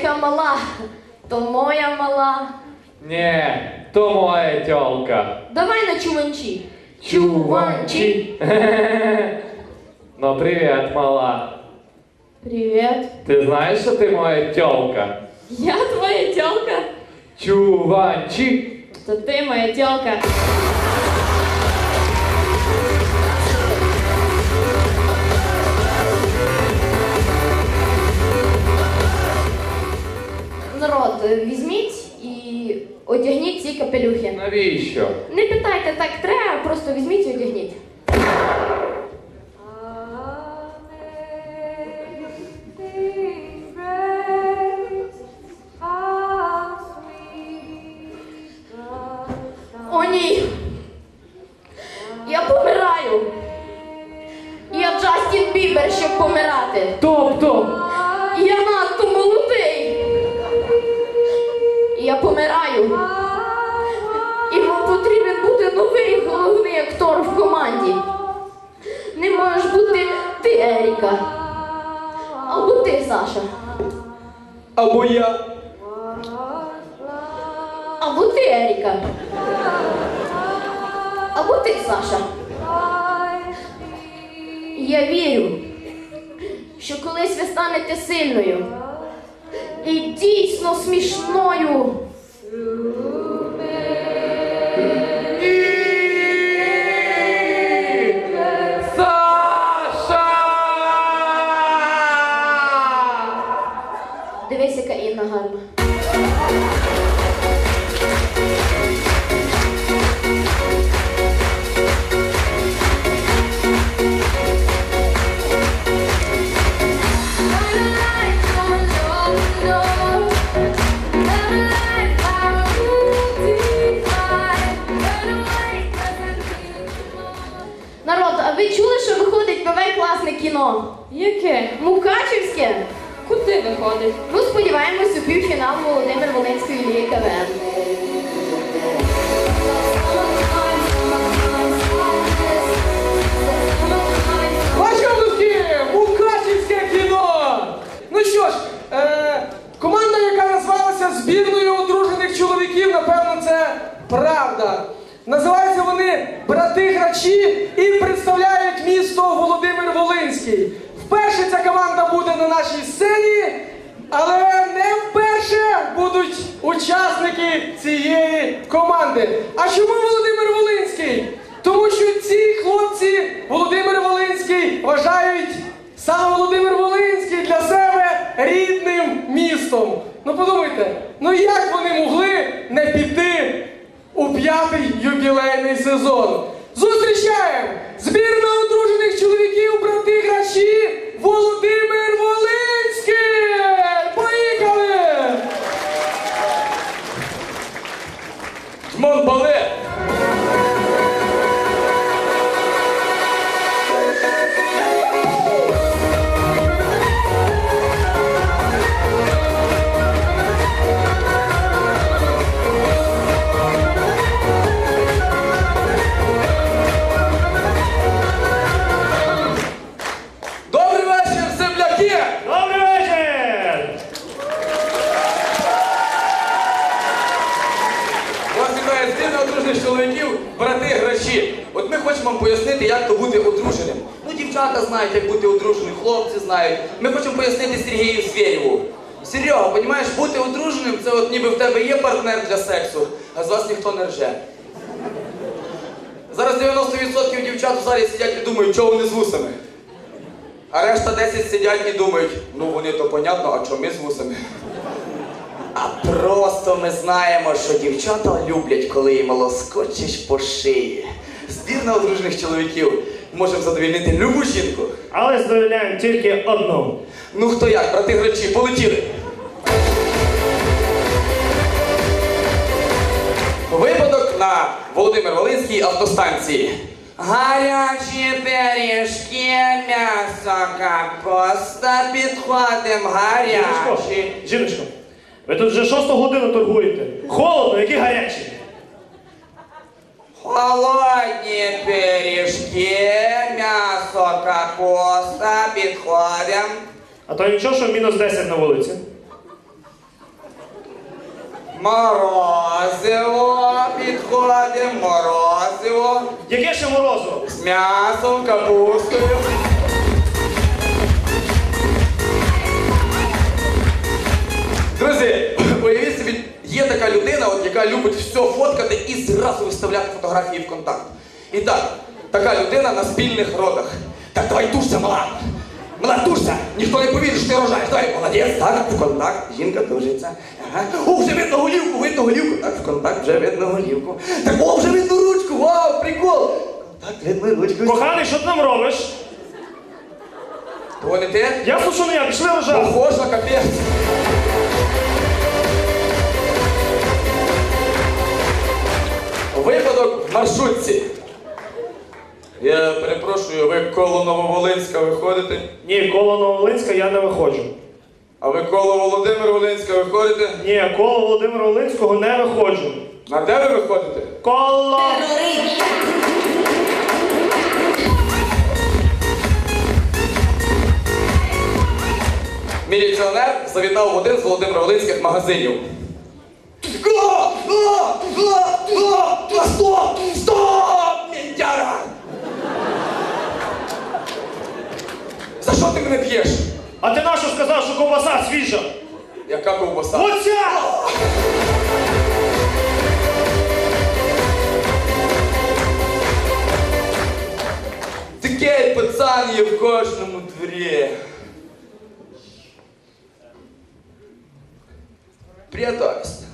яка мала, то моя мала. Не, то моя тёлка. Давай на чуванчі. Чуванчи. Ну, привет, мала. Привіт. Ты знаешь, что ты моя тёлка? Я твоя тёлка. Чуванчи. То ти моя тёлка. Народ, візьміть і одягніть ці капелюхи. Навіщо? Не питайте, так треба, просто візьміть і одягніть. Еріка. Або ти, Саша. або я. Або ти, Еріка. Або ти, Саша. Я вірю, що колись ви станете сильною і дійсно смішною. У п'ятий юбілейний сезон? Зустрічаємо збірна одружених чоловіків, брати гращі, Володимир пояснити, як то бути одруженим. Ну, дівчата знають, як бути одруженим, хлопці знають. Ми хочемо пояснити Сергію Звєрєву. Серега, понімаєш, бути одруженим це от ніби в тебе є партнер для сексу, а з вас ніхто не рже. Зараз 90% дівчат в залі сидять і думають, чого вони з вусами. А решта 10 сидять і думають, ну вони то понятно, а чого ми з вусами? А просто ми знаємо, що дівчата люблять, коли їм лоскочиш по шиї. Збірна одружених чоловіків можемо задовільнити любу жінку. Але задовольняємо тільки одну. Ну хто як, брати грачі, полетіли. Випадок на Володимир Волинській автостанції. Гарячі пиріжки, м'ясо, капуста, підходим гарячі. Жіночко, жіночко, ви тут вже шосту годину торгуєте. Холодно, які гарячі. Холодні пиріжки, м'ясо, капуста, підходим. А то нічого, що мінус 10 на вулиці. Морозиво, підходимо, морозиво. Яке ще морозиво? З м'ясом, капустою. Друзі, уявіть є така людина, от, яка любить все фоткати і зразу виставляти фотографії в контакт. І так, така людина на спільних родах. Так, давай тушся, мала. Мала, тушся! Ніхто не повірить, що ти рожаєш. Давай, молодець, так, в контакт, жінка тужиться. Ага. О, вже видно голівку, видно голівку. Так, в контакт вже видно голівку. Так, о, вже видно ручку, вау, прикол. Контакт, видно ручку. Коханий, що ти там робиш? То не ти? Що не я, пішли рожати. Похожа, капець. Випадок в маршрутці. Я перепрошую, ви коло Нововолинська виходите? Ні, коло Новолинська я не виходжу. А ви коло Володимир Волинська виходите? Ні, коло Володимира Волинського не виходжу. А де ви виходите? Коло! Міліціонер завітав в один з Володимира Волинських магазинів. Го! Го! Го! Го! Го! Стоп! Стоп! Ментяра! За що ти мене б'єш? А ти нащо сказав, що ковбаса свіжа? Яка ковбаса? Оця! Такий пацан є в кожному дворі. Приятельство.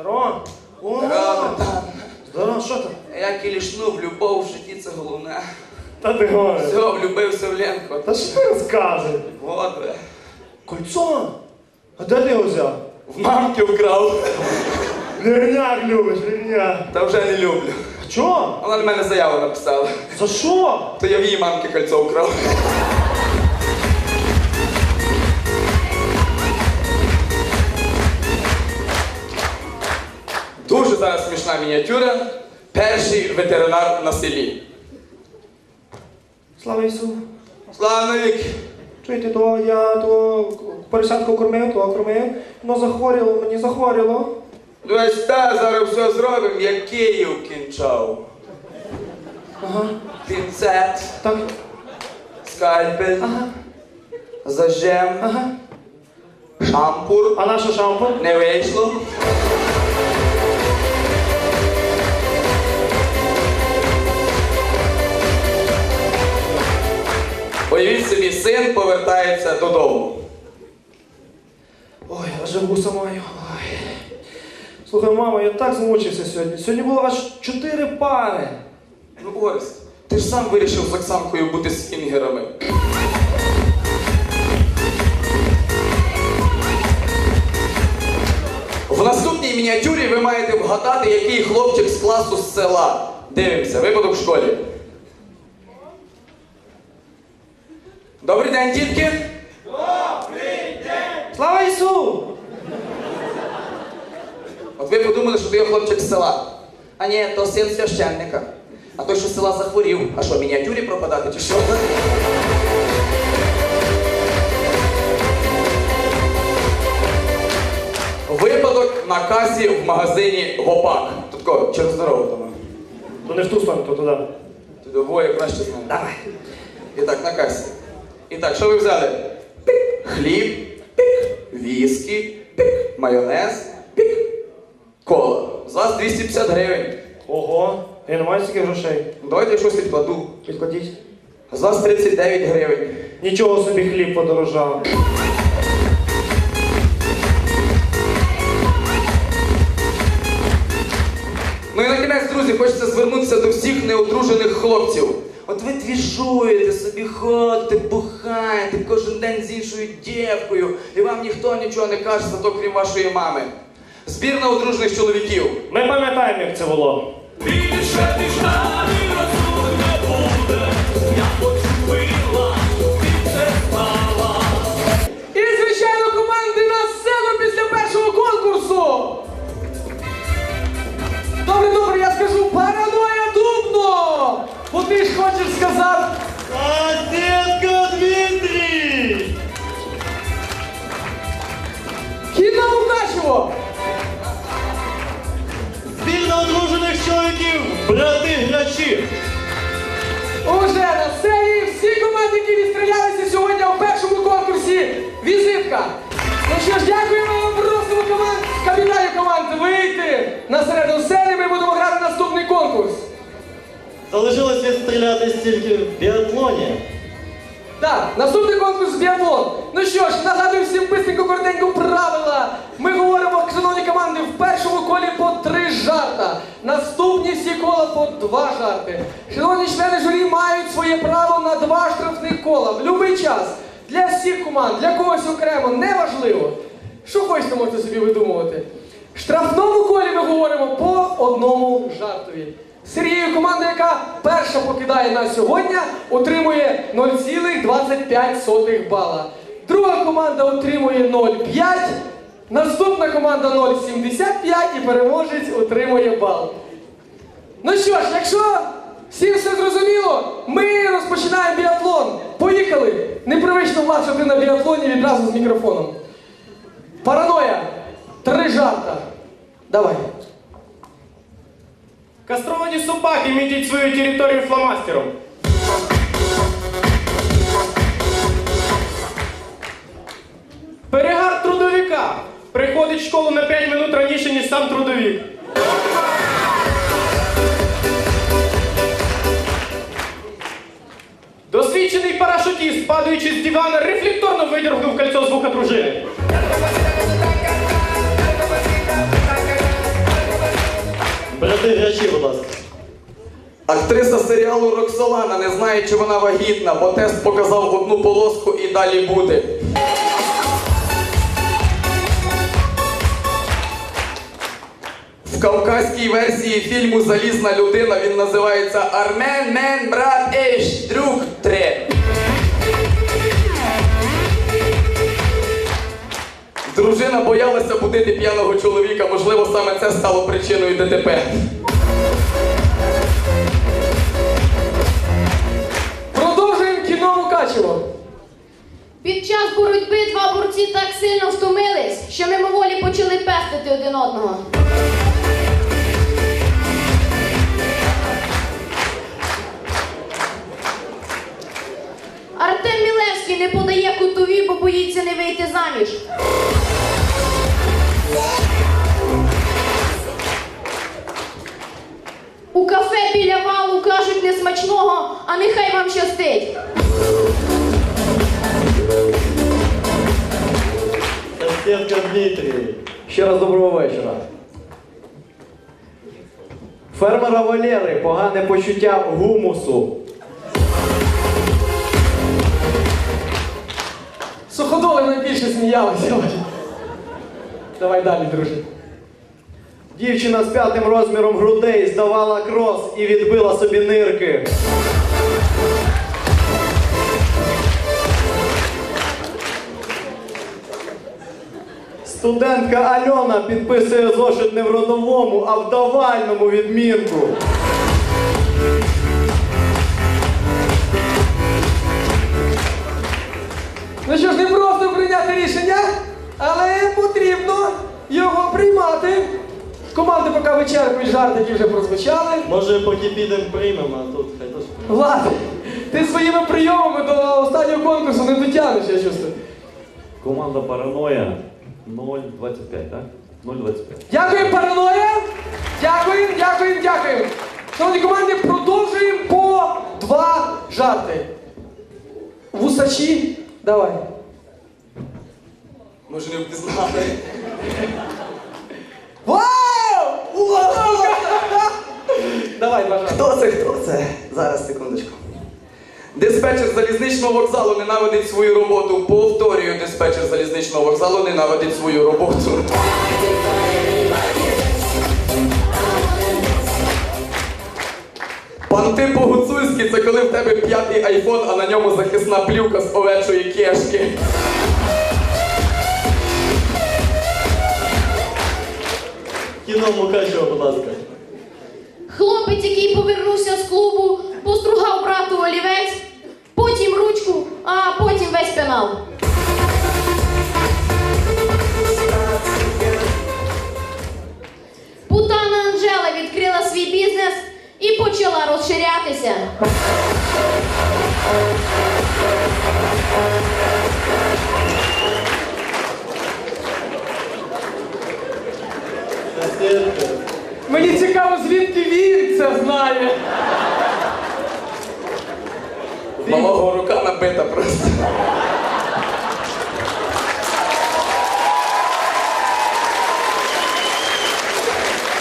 Здорово. О, Здорово. Здорово, що там? Я кілішнув, любов в житті це головне. Та ти говориш. Все, влюбився в Ленку. Та що ти розказуєш? Вот ви. Кольцо? А де ти його взяв? В мамки вкрав. Лірняк любиш, лірняк. Та вже не люблю. А чого? Вона на мене заяву написала. За що? То я в її мамки кольцо вкрав. Зараз мініатюра. Перший ветеринар на селі. Слава Ісу. Славник! Чуєте, то я то поросятку кормив, то кормив, воно захворіло, мені захворіло. Десь та зараз все зробимо, як Київ кінчав. Ага, Пінцет, так, скальпель, ага, зажем, ага. шампур. А наша шампур? Не вийшло. Син повертається додому. Ой, аж маю. Ой. Слухай, мама, я так змучився сьогодні. Сьогодні було аж чотири пари. Ну, Орес, ти ж сам вирішив з Оксанкою бути свінгерами. В наступній мініатюрі ви маєте вгадати, який хлопчик з класу з села. Дивимося, випадок в школі. Добрий день, дітки! Слава Ісу! От ви подумали, що ти є хлопчик з села. А ні, то син священника. А той, що з села захворів. А що, мініатюрі пропадати чи що? Випадок на касі в магазині Гопак. Тут кого? Через дорогу там. То не в ту сторону, то туди. Ти двоє краще знаєш. Давай. І так, на касі. І так, що ви взяли? Пік. Хліб, пік, віскі, пік, майонез, пік, кола. З вас 250 гривень. Ого, я не маю стільки грошей. Ну, Давайте я щось відкладу. Підкладіть. З вас 39 гривень. Нічого собі хліб подорожав. Ну і на кінець, друзі, хочеться звернутися до всіх неодружених хлопців. От ви твіжуєте собі, ходите, бухаєте кожен день з іншою дівкою, і вам ніхто нічого не каже, зато крім вашої мами. Збірна одружних чоловіків. Ми пам'ятаємо, як це було. Більше ти хочеш сказати? Одеско Дмитрій! Хід на Лукашево! Спільно одружених чоловіків, брати грачі! Уже на все і всі команди, які відстрілялися сьогодні у першому конкурсі. Візитка! Ну що ж, дякуємо вам, просимо команд, капітанів команд вийти на середину сцени. Ми будемо грати наступний конкурс. Залишилось відстрілятись тільки в біатлоні. Так, наступний конкурс біатлон. Ну що ж, нагадую всім бистренько коротенько правила. Ми говоримо, шановні команди, в першому колі по три жарта. Наступні всі кола по два жарти. Шановні члени журі мають своє право на два штрафних кола в будь-який час. Для всіх команд, для когось окремо, неважливо. Що хочете, можете собі видумувати. В штрафному колі ми говоримо по одному жартові. Сергію команда, яка перша покидає нас сьогодні, отримує 0,25 бала. Друга команда отримує 0,5. Наступна команда 0,75 і переможець отримує бал. Ну що ж, якщо всім все зрозуміло, ми розпочинаємо біатлон. Поїхали! Непривично влад, що ти на біатлоні відразу з мікрофоном. Параноя. Три жарта. Давай. Кастровані собаки мітять свою територію фломастером. Перегар трудовика. Приходить в школу на 5 минут раніше, ніж сам трудовик. Досвідчений парашутіст, падаючи з дивана, рефлекторно видергнув кольцо з вуха дружини. Брати грачі, будь ласка. Актриса серіалу Роксолана не знає, чи вона вагітна, бо тест показав одну полоску і далі буде. В кавказькій версії фільму Залізна людина він називається Армен Мен Брат Еш Друг Тре. Дружина боялася будити п'яного чоловіка, можливо, саме це стало причиною ДТП. Продовжуємо кіно Мукачево. Під час боротьби два борці так сильно втомились, що мимоволі почали пестити один одного. Артем Мілевський не подає кутові, бо боїться не вийти заміж. А нехай вам щастить. Костенко Дмитрій. Ще раз доброго вечора. Фермера Валери погане почуття гумусу. Суходоли найбільше сміялися. Давай далі, друже. Дівчина з п'ятим розміром грудей здавала крос і відбила собі нирки. Студентка Альона підписує зошит не в родовому, а в давальному відмінку. Ну що ж, не просто прийняти рішення, але потрібно його приймати. Команди поки вичерпують жарти, які вже прозвучали. Може, поки підемо приймемо, а тут хай теж. Влад, ти своїми прийомами до останнього конкурсу не дотягнеш, я чувствую. Команда Параноя 0,25, так? 0,25. Дякуємо, параноя! Дякуємо, дякуємо, дякуємо. Шановні команди, продовжуємо по два жарти. Вусачі, давай. Може не впізнали. Вау! Вау! Давай, жарти. Хто це? Хто це? Зараз, секундочку. Диспетчер залізничного вокзалу ненавидить свою роботу. Повторюю, диспетчер залізничного вокзалу ненавидить свою роботу. Панти по-гуцульськи це коли в тебе п'ятий айфон, а на ньому захисна плівка з овечої кешки. Кіно Мукачево, будь ласка. Хлопець, який повернувся з клубу, постругав брату олівець, а потім весь канал. Путана Анжела відкрила свій бізнес і почала розширятися. Мені цікаво, звідки він це знає. Малого рука набита просто.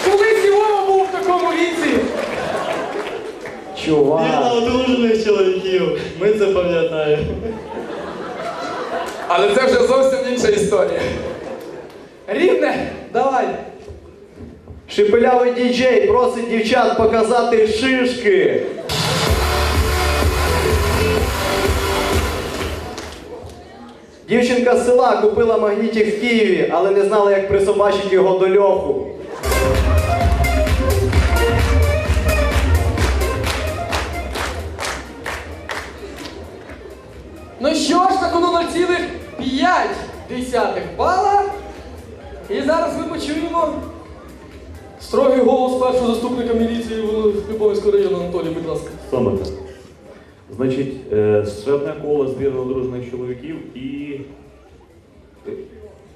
Колись і Вова був в такому віці. Вірно Чувак. одружених чоловіків. Ми це пам'ятаємо. Але це вже зовсім інша історія. Рівне, давай. Шепелявий діджей просить дівчат показати шишки. Дівчинка з села купила магнітик в Києві, але не знала, як присобачити його до льоху. Ну що ж, на кону 0,5 десятих бала. І зараз ми почуємо строгий голос першого заступника міліції Любомирського району Анатолій, будь ласка. Саме так. Значить, е, ще одне коло збірно одружених чоловіків і.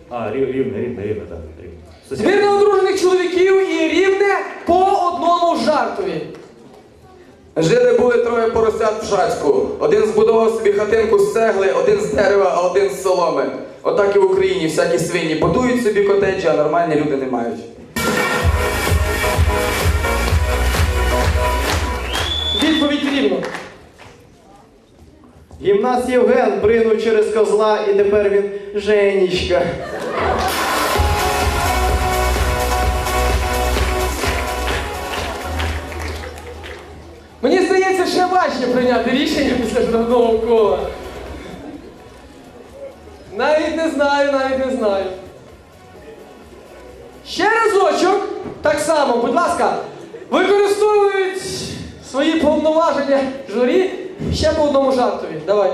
А, рівне, рівне, рівне, так. Збірна одружених чоловіків і рівне по одному жартові. Жили були троє поросят в Шацьку. Один збудував собі хатинку з цегли, один з дерева, а один з соломи. Отак і в Україні всякі свині будують собі котеджі, а нормальні люди не мають. Відповідь рівно. Гімнаст Євген бринув через козла і тепер він Женічка. Мені здається, ще важче прийняти рішення після штрафного кола. Навіть не знаю, навіть не знаю. Ще разочок, так само, будь ласка, використовують свої повноваження журі ще по одному жартові. Давай.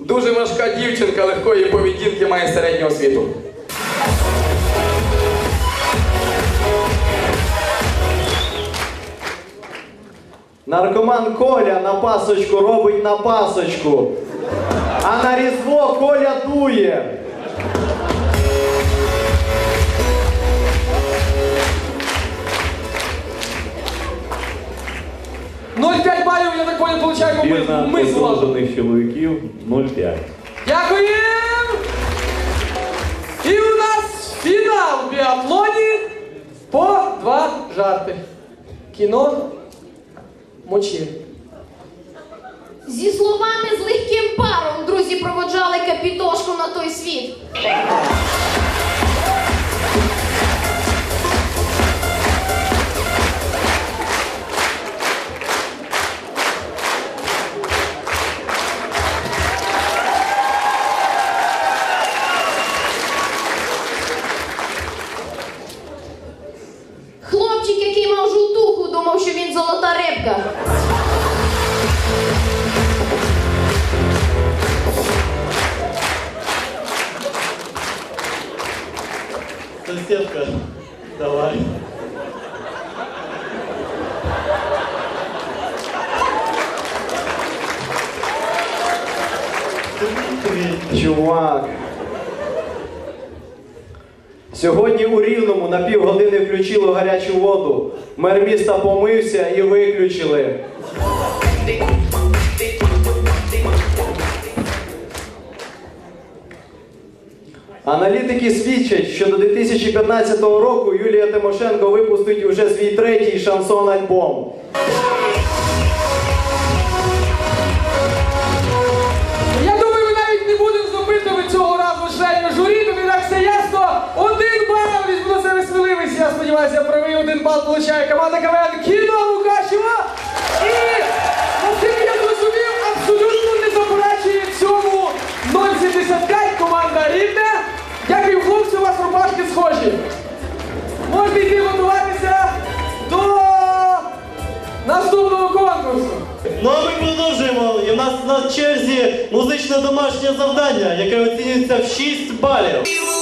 Дуже важка дівчинка легкої поведінки має середню освіту. Наркоман Коля на пасочку робить на пасочку. А на різдво Коля дує. Нуль п'ять балів, я так понял, получаємо ми, ми з вами. одружених чоловіків 0,5. Дякуємо! І у нас фінал в біатлоні по два жарти. Кіно мочі. Зі словами з легким паром друзі проводжали капітошку на той світ. Чувак. Сьогодні у Рівному на півгодини включили гарячу воду. Мер міста помився і виключили. Аналітики свідчать, що до 2015 року Юлія Тимошенко випустить уже свій третій шансон-альбом. Я сміливість. Правий один бал получає команда КВН Кіно Мукачева. І, наскільки я зрозумів, абсолютно не заперечує цьому 0,75 команда Рівне. Дякую, хлопці, у вас рубашки схожі. Можете йти готуватися до наступного конкурсу. Ну а ми продовжуємо. І в нас на черзі музичне домашнє завдання, яке оцінюється в 6 балів.